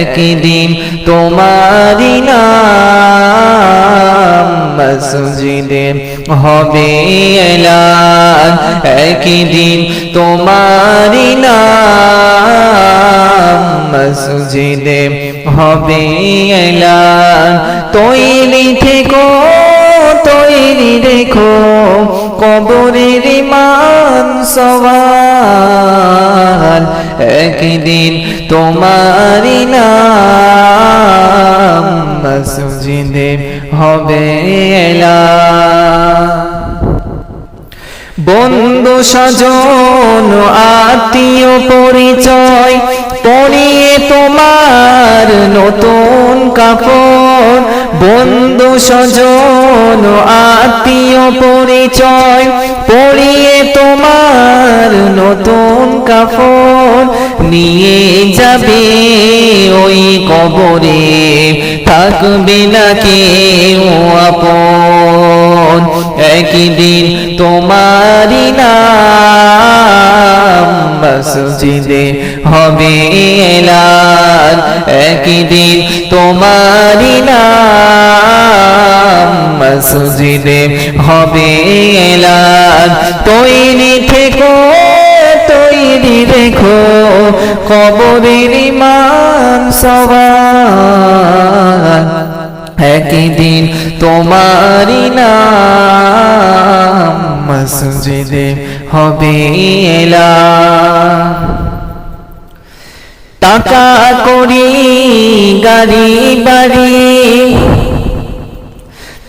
একদিন তোমারি নাম মসজিদে হবে এলান। একদিন তোমারি নাম মসজিদে হবে এলান। তৈরি থেকো, তৈরি রেখো কবরের মান সওয়াল। একদিন তোমারি নাম মসজিদে হবে বন্ধু সজন, আত্মীয় পরিচয়, পরিয়ে তোমার নতুন কাপড়। বন্ধু সজন, আত্মীয় পরিচয়, পরিয়ে তোমার নতুন কাপড়। নিয়ে যাবে ওই কবরে। থাকবে না কেউ আপন। একদিন তোমারি নাম মসজিদে হবে এলান। একদিন হবে তৈরি তৈরি রেখো কবরের মান সবাই একদিন তোমারি নাম মসজিদে হবে টাকা করি, গাড়ি বাড়ি,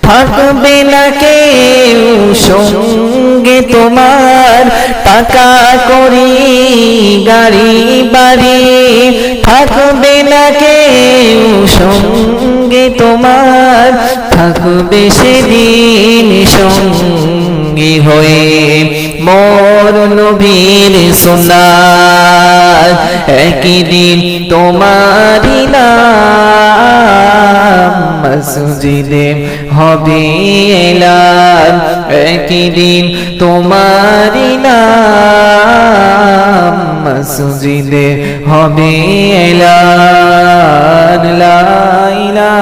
থাকবে না কেউ সঙ্গে। তোমার টাকা করি, গাড়ি, বাড়ি থাকবে না কেউ, সঙ্গে তোমার থাকবে সেদিন সঙ্গী হয়ে। মোর নবীর সোনার একদিন তোমারি নাম মসজিদে হবে এলাম একদিন তোমারি না মসজিদে হবে লাইলা